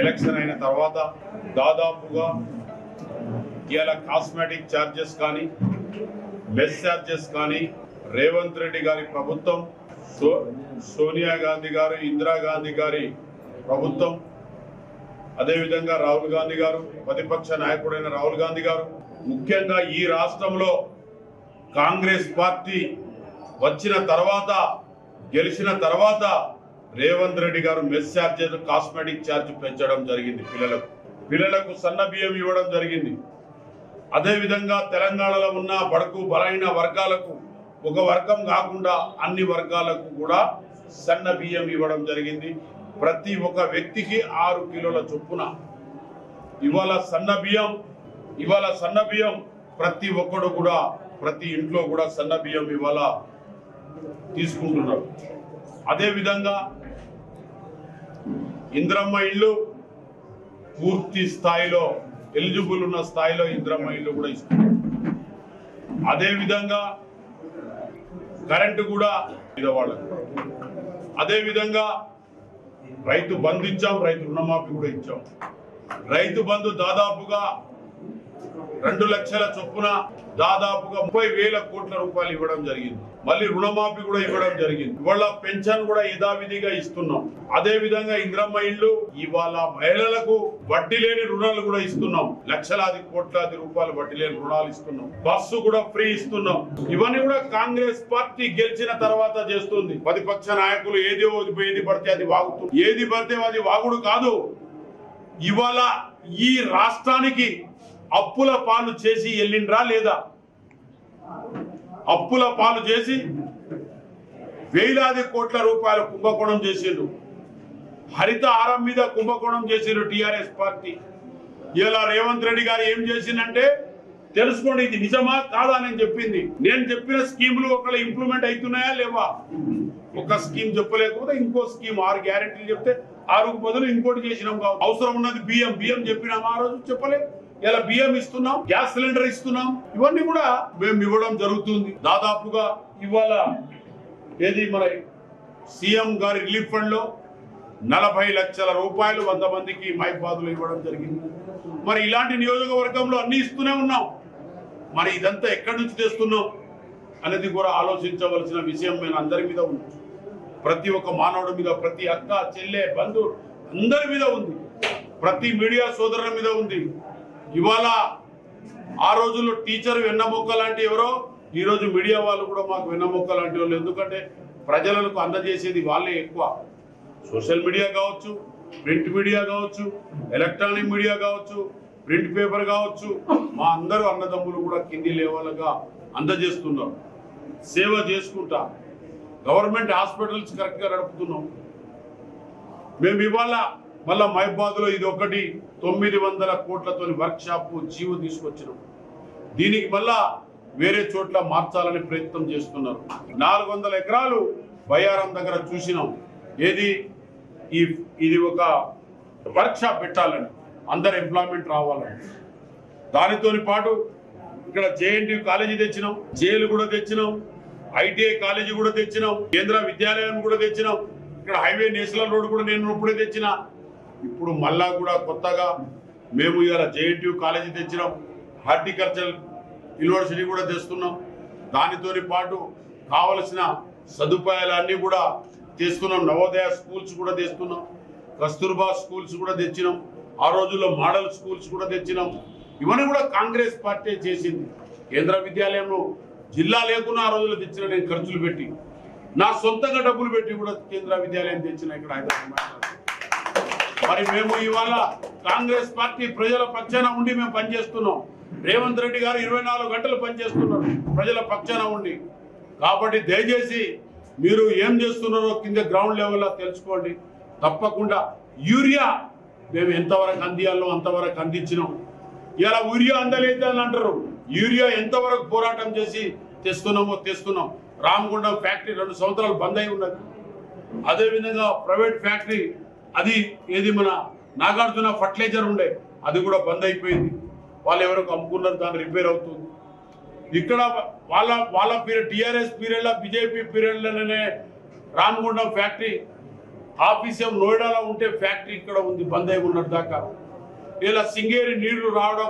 Election అయిన తర్వాత దాదాపుగా ఇవాళ కాస్మెటిక్ ఛార్జెస్ కానీ బెస్ ఛార్జెస్ కానీ రేవంత్ రెడ్డి గారి ప్రభుత్వం సో సోనియా గాంధీ గారు ఇందిరాగాంధీ గారి ప్రభుత్వం అదేవిధంగా రాహుల్ గాంధీ గారు ప్రతిపక్ష నాయకుడైన రాహుల్ గాంధీ గారు ముఖ్యంగా ఈ రాష్ట్రంలో కాంగ్రెస్ పార్టీ వచ్చిన తర్వాత గెలిచిన తర్వాత రేవంత్ రెడ్డి గారు మెస్ ఛార్జెస్ కాస్మెటిక్ ఛార్జ్ పెంచడం జరిగింది పిల్లలకు. పిల్లలకు సన్న బియ్యం ఇవ్వడం జరిగింది. అదేవిధంగా తెలంగాణలో ఉన్న బడుకు బలైన వర్గాలకు ఒక వర్గం కాకుండా అన్ని వర్గాలకు కూడా సన్న బియ్యం ఇవ్వడం జరిగింది. ప్రతి ఒక్క వ్యక్తికి ఆరు కిలోల చొప్పున ఇవాళ సన్న బియ్యం ఇవాళ సన్న బియ్యం ప్రతి ఒక్కడు కూడా ప్రతి ఇంట్లో కూడా సన్న బియ్యం ఇవాళ తీసుకుంటున్నారు. అదేవిధంగా ఇంద్రమ్మ ఇళ్ళు పూర్తి స్థాయిలో ఎలిజిబుల్ ఉన్న స్థాయిలో ఇంద్రమ్మ ఇళ్ళు కూడా ఇస్తున్నారు అదేవిధంగా కరెంటు కూడా ఇదవాళ్ళకు అదేవిధంగా రైతు బంధు ఇచ్చాం రైతు రుణమాఫీ కూడా ఇచ్చాం. రైతు బంధు దాదాపుగా రెండు లక్షల చొప్పున దాదాపుగా ముప్పై వేల కోట్ల రూపాయలు ఇవ్వడం జరిగింది. మళ్ళీ రుణమాఫీ కూడా ఇవ్వడం జరిగింది. ఇవాళ పెన్షన్ కూడా యథావిధిగా ఇస్తున్నాం. అదే విధంగా ఇంద్రమ్మ ఇళ్ళు ఇవాళ మహిళలకు వడ్డీ లేని రుణాలు కూడా ఇస్తున్నాం. లక్షలాది కోట్లాది రూపాయలు వడ్డీ లేని రుణాలు ఇస్తున్నాం. బస్సు కూడా ఫ్రీ ఇస్తున్నాం. ఇవన్నీ కూడా కాంగ్రెస్ పార్టీ గెలిచిన తర్వాత చేస్తుంది. ప్రతిపక్ష నాయకులు ఏది ఏది పడితే అది వాగుతుంది ఏది పడితే అది వాగుడు కాదు. ఇవాళ ఈ రాష్ట్రానికి అప్పుల పాలు చేసి వెళ్ళిండ్రా లేదా? అప్పుల పాలు చేసి వేలాది కోట్ల రూపాయల కుంభకోణం చేసిండు హరిత హారం మీద కుంభకోణం చేసిండు టిఆర్ఎస్ పార్టీ. ఇలా రేవంత్ రెడ్డి గారు ఏం చేసిందంటే తెలుసుకోండి ఇది నిజమా కాదా అని చెప్పింది. నేను చెప్పిన స్కీములు ఒకళ్ళు ఇంప్లిమెంట్ అవుతున్నాయా లేవా? ఒక స్కీమ్ చెప్పలేకపోతే ఇంకో స్కీమ్ ఆరు గ్యారెంటీలు చెప్తే ఆరుకు బదులు ఇంకోటి చేసినాం కావు అవసరం ఉన్నది బియ్యం. బియ్యం చెప్పినామా ఆ రోజు చెప్పలేదు ఇలా బియ్యం ఇస్తున్నాం గ్యాస్ సిలిండర్ ఇస్తున్నాం. ఇవన్నీ కూడా మేము ఇవ్వడం జరుగుతుంది. దాదాపుగా ఇవాళ ఏది మన సీఎం గారి రిలీఫ్ ఫండ్లో నలభై లక్షల రూపాయలు వంద మందికి మైపాదులు ఇవ్వడం జరిగింది. మరి ఇలాంటి నియోజకవర్గంలో అన్ని ఇస్తూనే ఉన్నాం. మరి ఇదంతా ఎక్కడి నుంచి తెస్తున్నాం అనేది కూడా ఆలోచించవలసిన విషయం మేము అందరి మీద ఉంది. ప్రతి ఒక్క మానవుడి మీద ప్రతి అక్క చెల్లె బంధువు అందరి మీద ఉంది. ప్రతి మీడియా సోదరుల మీద ఉంది. ఇవాళ ఆ రోజుల్లో టీచర్ వెన్నమొక్క లాంటి ఎవరో ఈరోజు మీడియా వాళ్ళు కూడా మాకు వెన్నమొక్క లాంటి వాళ్ళు. ఎందుకంటే ప్రజలకు అందజేసేది వాళ్ళే ఎక్కువ. సోషల్ మీడియా కావచ్చు ప్రింట్ మీడియా కావచ్చు ఎలక్ట్రానిక్ మీడియా కావచ్చు ప్రింట్ పేపర్ కావచ్చు మా అందరూ అన్నదమ్ములు కూడా కింది లెవెల్గా అందజేస్తున్నారు. సేవ చేసుకుంటా. గవర్నమెంట్ హాస్పిటల్స్ కరెక్ట్గా నడుపుతున్నాం. మేము ఇవాళ మళ్ళా మహిబాద్లో ఇది ఒకటి. తొమ్మిది వందల కోట్లతో వర్క్ షాప్ జీవో తీసుకొచ్చినాం. దీనికి మళ్ళా వేరే చోట్ల మార్చాలని ప్రయత్నం చేస్తున్నారు. నాలుగు వందల ఎకరాలు బయ్యారం దగ్గర చూసినాం. ఏది? ఈ ఇది ఒక వర్క్ షాప్ పెట్టాలని. అందరు ఎంప్లాయ్మెంట్ రావాలని. దానితోని పాటు ఇక్కడ జేఎన్టీ కాలేజీ తెచ్చినాం. జైలు కూడా తెచ్చినాం. ఐటీఐ కాలేజీ కూడా తెచ్చినాం. కేంద్ర విద్యాలయం కూడా తెచ్చినాం. ఇక్కడ హైవే నేషనల్ రోడ్ కూడా నేను ఇప్పుడే తెచ్చిన. ఇప్పుడు మళ్ళా కూడా కొత్తగా మేము ఇవాళ జేఎన్టీ కాలేజీ తెచ్చినాం. హార్టికల్చర్ యూనివర్సిటీ కూడా తెస్తున్నాం. దానితోని పాటు కావలసిన సదుపాయాలన్నీ కూడా తెస్తున్నాం నవోదయ స్కూల్స్ కూడా తెస్తున్నాం. కస్తూర్బా స్కూల్స్ కూడా తెచ్చినాం. ఆ రోజుల్లో మోడల్ స్కూల్స్ కూడా తెచ్చినాం. ఇవన్నీ కూడా కాంగ్రెస్ పార్టీ చేసింది. కేంద్ర విద్యాలయంలో జిల్లా లేకున్నా ఆ రోజుల్లో తెచ్చిన నేను ఖర్చులు పెట్టి నా సొంతంగా డబ్బులు పెట్టి కూడా కేంద్ర విద్యాలయం తెచ్చిన ఇక్కడ హైదరాబాద్ మరి మేము ఇవాళ కాంగ్రెస్ పార్టీ ప్రజల పక్షాన ఉండి మేము పనిచేస్తున్నాం. రేవంత్ రెడ్డి గారు ఇరవై నాలుగు గంటలు పనిచేస్తున్నారు. ప్రజల పక్షాన ఉండి. కాబట్టి దయచేసి మీరు ఏం చేస్తున్నారో కింద గ్రౌండ్ లెవెల్లో తెలుసుకోండి. తప్పకుండా యూరియా మేము ఎంతవరకు అందియాలో అంతవరకు అందించినాం. ఇలా యూరియా అందలేదు అని అంటారు. యూరియా ఎంతవరకు పోరాటం చేసి తెస్తున్నామో తెస్తున్నాం. రామగుండం ఫ్యాక్టరీ రెండు సంవత్సరాలు బంద్ అయి ఉన్నది. అదేవిధంగా ప్రైవేట్ ఫ్యాక్టరీ అది ఏది మన నాగార్జున ఫర్టిలైజర్ ఉండే అది కూడా బంద్ అయిపోయింది. వాళ్ళు ఎవరికి అమ్ముకున్నారు దాన్ని రిపేర్ అవుతుంది. ఇక్కడ వాళ్ళ వాళ్ళ పీరియడ్ టీఆర్ఎస్ పీరియడ్లో బీజేపీ పీరియడ్లోనే రామగుండం ఫ్యాక్టరీ ఆఫీస్ నోయిడాలో ఉంటే ఫ్యాక్టరీ ఇక్కడ ఉంది బంద్ అయి ఉన్నట్టు దాకా. ఇలా సింగేరి నీళ్ళు రావడం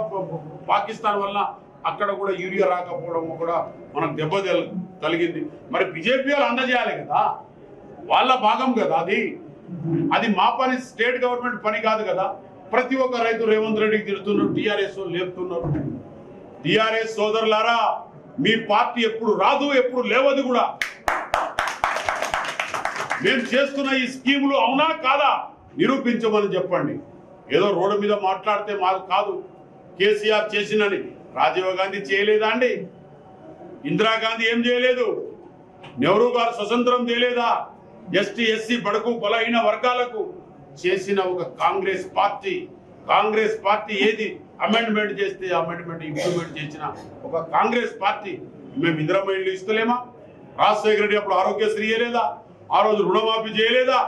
పాకిస్తాన్ వల్ల అక్కడ కూడా యూరియా రాకపోవడం కూడా మనకు దెబ్బ తెల- కలిగింది మరి బీజేపీ వాళ్ళు అందజేయాలి కదా? వాళ్ళ భాగం కదా అది. అది మా పని స్టేట్ గవర్నమెంట్ పని కాదు కదా. ప్రతి ఒక్క రైతు రేవంత్ రెడ్డికి తిడుతున్నారు టీఆర్ఎస్ లేపుతున్నారు. టిఆర్ఎస్ సోదరులారా మీ పార్టీ ఎప్పుడు రాదు ఎప్పుడు లేవదు కూడా. మేము చేస్తున్న ఈ స్కీములు అవునా కాదా నిరూపించమని చెప్పండి. ఏదో రోడ్డు మీద మాట్లాడితే మాకు కాదు. కేసీఆర్ చేసినని రాజీవ్ గాంధీ చేయలేదా అండి? ఇందిరాగాంధీ ఏం చేయలేదు? నెహ్రూ గారు స్వతంత్రం చేయలేదా? ఎస్టీ ఎస్సీ బడుగు బలహీన వర్గాలకు చేసిన ఒక కాంగ్రెస్ పార్టీ. కాంగ్రెస్ పార్టీ ఏది అమెండ్మెంట్ చేస్తే అమెండ్మెంట్ ఇంప్లిమెంట్ చేసిన ఒక కాంగ్రెస్ పార్టీ. మేము ఇందిరమ్మ ఇస్తలేమా? రాజశేఖర రెడ్డి అప్పుడు ఆరోగ్యశ్రీ చేయలేదా? ఆ రోజు రుణమాఫీ చేయలేదా?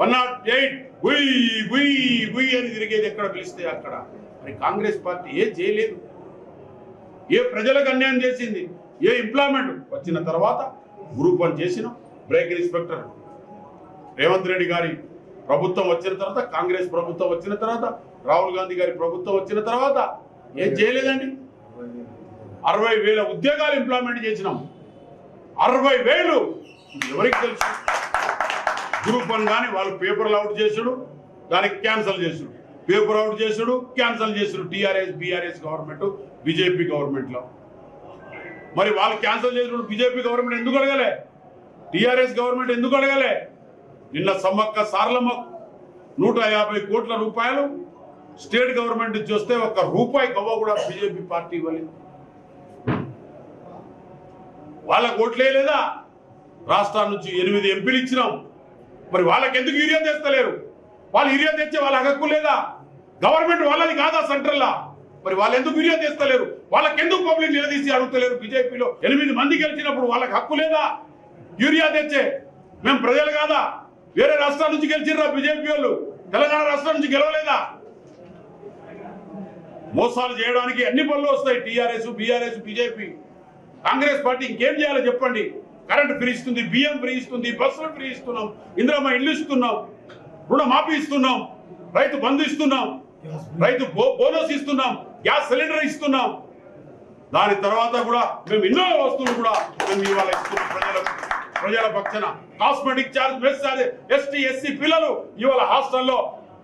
One nought eight. గుయ్ గుయ్ గుయ్ అని తిరిగేది ఎక్కడ పిలిస్తే అక్కడ. మరి కాంగ్రెస్ పార్టీ ఏ చేయలేదు. ఏ ప్రజలకు అన్యాయం చేసింది? ఏ ఎంప్లాయ్మెంట్ వచ్చిన తర్వాత గ్రూప్ వన్ చేసిన. బ్రేక్ ఇన్స్పెక్టర్ రేవంత్ రెడ్డి గారి ప్రభుత్వం వచ్చిన తర్వాత కాంగ్రెస్ ప్రభుత్వం వచ్చిన తర్వాత రాహుల్ గాంధీ గారి ప్రభుత్వం వచ్చిన తర్వాత ఏం చేయలేదండి? అరవై వేల ఉద్యోగాలు ఇంప్లాయ్మెంట్ చేసినాం. అరవై వేలు ఎవరికి తెలుసు? గ్రూప్ వన్ కానీ వాళ్ళు పేపర్లు అవుట్ చేసుడు దానికి క్యాన్సిల్ చేసుడు. పేపర్ అవుట్ చేసుడు క్యాన్సిల్ చేసుడు. టీఆర్ఎస్ బీఆర్ఎస్ గవర్నమెంట్ బీజేపీ గవర్నమెంట్లో మరి వాళ్ళు క్యాన్సిల్ చేసినప్పుడు బీజేపీ గవర్నమెంట్ ఎందుకు అడగలే? టీఆర్ఎస్ గవర్నమెంట్ ఎందుకు అడగలే? నిన్న సమ్మక్క సారలమ్మ నూట యాభై కోట్ల రూపాయలు స్టేట్ గవర్నమెంట్ నుంచి వస్తే ఒక్క రూపాయి గవ్వ కూడా బీజేపీ పార్టీ ఇవ్వలేదు వాళ్ళకు ఓట్లే లేదా? రాష్ట్రాల నుంచి ఎనిమిది ఎంపీలు ఇచ్చినాం. మరి వాళ్ళకి ఎందుకు యూరియా తెస్తలేరు? వాళ్ళు యూరియా తెచ్చే వాళ్ళ హక్కు లేదా? గవర్నమెంట్ వాళ్ళది కాదా సెంట్రల్లా? మరి వాళ్ళు ఎందుకు యూరియా తెస్తలేరు? వాళ్ళకి ఎందుకు పబ్లిక్ నిలదీసి అడుగుతలేరు బీజేపీలో? ఎనిమిది మంది గెలిచినప్పుడు వాళ్ళకి హక్కు లేదా? యూరియా తెచ్చే. మేము ప్రజలు కాదా? వేరే రాష్ట్రాల నుంచి గెలిచిర్రా బీజేపీ వాళ్ళు? తెలంగాణ రాష్ట్రం నుంచి గెలవలేదా? మోసాలు చేయడానికి అన్ని పనులు వస్తాయి. TRS BRS BJP. Congress party ఇంకేం చేయాలో చెప్పండి. కరెంట్ ఫ్రీ ఇస్తుంది బియ్యం ఫ్రీ ఇస్తుంది బస్సులు ఫ్రీ ఇస్తున్నాం ఇందిరమ్మ ఇల్లు ఇస్తున్నాం రుణమాఫీ ఇస్తున్నాం రైతు బంధు ఇస్తున్నాం రైతు బో- బోనస్ ఇస్తున్నాం గ్యాస్ సిలిండర్ ఇస్తున్నాం. దాని తర్వాత కూడా మేము ఎన్నో వస్తువులు కూడా మేము ఇవాళ ఇస్తున్నాం ప్రజలకు. ప్రజల పక్షన cosmetic charge mess ST SC పిల్లలు ఇవాళ హాస్టల్లో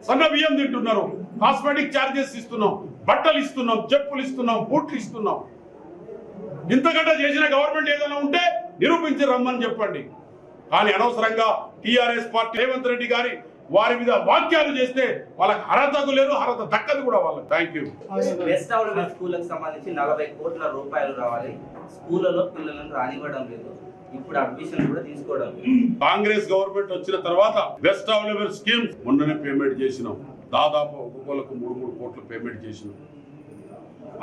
సన్న బియ్యం తింటున్నారు. కాస్మెటిక్ చార్జెస్ ఇస్తున్నాం బట్టలు ఇస్తున్నాం చెప్పులు ఇస్తున్నాం బూట్లు ఇస్తున్నాం. ఇంతకంటే చేసిన గవర్నమెంట్ ఏదైనా ఉంటే నిరూపించి రమ్మని చెప్పండి. కానీ అనవసరంగా టీఆర్ఎస్ పార్టీ రేవంత్ రెడ్డి గారి వారి మీద వాక్యాలు చేస్తే వాళ్ళకి అర్హతకు లేదు అర్హత దక్కదు కూడా వాళ్ళకి. థ్యాంక్ యూ అవైలబుల్ స్కూళ్ళకి సంబంధించి నలభై కోట్ల రూపాయలు రావాలి. స్కూళ్ళలో పిల్లలను రానివ్వడం లేదు. ఇప్పుడు అడ్మిషన్ కూడా తీసుకోవడం కాంగ్రెస్ గవర్నమెంట్ వచ్చిన తర్వాత బెస్ట్ అవైలబుల్ స్కీమ్స్ మొన్ననే పేమెంట్ చేసినాం. దాదాపు ఒక్కొక్కరికి మూడు మూడు కోట్లు పేమెంట్ చేసినాం.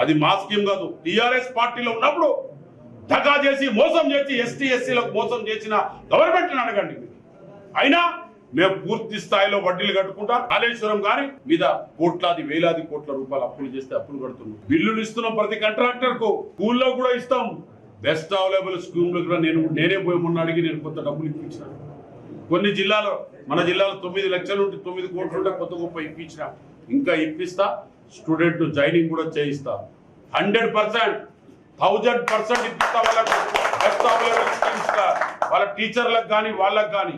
అది మా స్కీమ్ కాదు. టిఆర్ఎస్ పార్టీలో ఉన్నప్పుడు దగా చేసి మోసం చేసి ఎస్టీ ఎస్సీలకు మోసం చేసిన గవర్నమెంట్ అడగండి మీరు. అయినా మేము పూర్తి స్థాయిలో వడ్డీలు కట్టుకుంటా కాళేశ్వరం గారి మీద కోట్లాది వేలాది కోట్ల రూపాయలు అప్పులు చేస్తే అప్పులు కడుతున్నాం. బిల్లులు ఇస్తున్నాం ప్రతి కాంట్రాక్టర్కు స్కూల్లో కూడా ఇస్తాం. బెస్ట్ అవైలబుల్ స్కీమ్ కూడా నేను నేనే పోయి మొన్న అడిగి నేను కొంత డబ్బులు ఇప్పించాను. కొన్ని జిల్లాలో మన జిల్లాలో తొమ్మిది లక్షలు ఉంటే తొమ్మిది కోట్లు ఉంటే కొత్త గొప్ప ఇప్పించిన. ఇంకా ఇప్పిస్తా. స్టూడెంట్ జాయినింగ్ కూడా చేయిస్తా. హండ్రెడ్ పర్సెంట్ థౌజండ్ పర్సెంట్ ఇప్పిస్తా వాళ్ళకు. బెస్ట్ అవైలబుల్ స్కీమ్స్ వాళ్ళ టీచర్లకు కానీ వాళ్ళకు కానీ